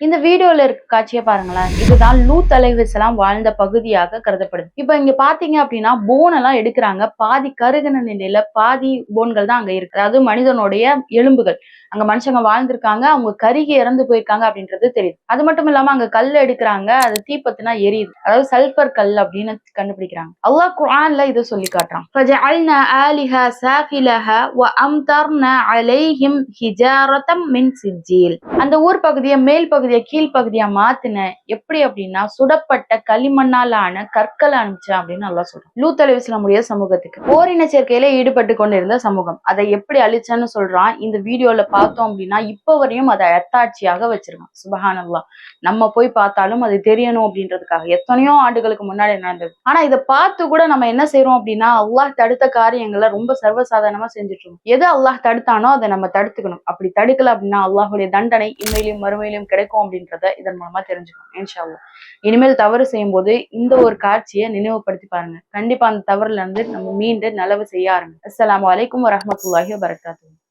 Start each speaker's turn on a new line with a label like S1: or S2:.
S1: இந்த வீடியோல இருக்க காட்சியை பாருங்களேன். இதுதான் லூத் எல்லாம் வாழ்ந்த பகுதியாக கருதப்படுது. இப்ப இங்க பாத்தீங்க அப்படின்னா போன் எல்லாம் எடுக்கிறாங்க. பாதி கருகின நிலையில பாதி போன்கள் தான் அங்க இருக்கு. அதாவது மனிதனுடைய எலும்புகள். அங்க மனுஷங்க வாழ்ந்திருக்காங்க அவங்க கருகி இறந்து போயிருக்காங்க அப்படின்றது தெரியுது. அது மட்டும் இல்லாம அங்க கல் எடுக்கிறாங்க அது தீப்பத்தினா எரியுது. அதாவது சல்பர் கல் அப்படின்னு கண்டுபிடிக்கிறாங்க. அல்லாஹ் குரான்ல இதை சொல்லி காட்டுறான். அந்த ஊர் பகுதியை மேல் பகுதியை கீழ் பகுதியா மாத்தின எப்படி அப்படின்னா சுடப்பட்ட களிமண்ணால் ஆன கற்கள் அனுப்பிச்சேன் அப்படின்னு நல்லா சொல்றேன். சொல்ல அலிஸ்லாமுடைய சமூகத்துக்கு. ஓரின சேர்க்கையில ஈடுபட்டு கொண்டிருந்த சமூகம். அதை எப்படி அழிச்சேன்னு சொல்றான். இந்த வீடியோல பார்த்தோம் அப்படின்னா இப்போ வரையும் அதை அத்தாட்சியாக வச்சிருக்கான் சுபஹானல்லா. நம்ம போய் பார்த்தாலும் அது தெரியணும் அப்படின்றதுக்காக. எத்தனையோ ஆண்டுகளுக்கு முன்னாடி நடந்தது. ஆனா இதை பார்த்து கூட நம்ம என்ன செய்யறோம் அப்படின்னா அல்லாஹ் தடுத்த காரியங்களை ரொம்ப சர்வசாதாரணமா செஞ்சுட்டு இருக்கோம் எது அல்லாஹ் தடுத்தானோ அதை நம்ம தடுத்துக்கணும். அப்படி தடுக்கல அப்படின்னா அல்லாஹுடைய தண்டனை இம்மையிலும் மறுமையிலும் கிடைக்கும் அப்படின்றத இதன் மூலமா தெரிஞ்சுக்கணும் இன்ஷா அல்லாஹ் இனிமேல் தவறு செய்யும் போது இந்த ஒரு காட்சியை நினைவுபடுத்தி பாருங்க. கண்டிப்பா அந்த தவறுல இருந்து நம்ம மீண்டு நலவு செய்ய ஆரம்பிக்கும் அஸ்லாம் அலைக்கும் வரஹ்மத்துல்லாஹி வரகாத்து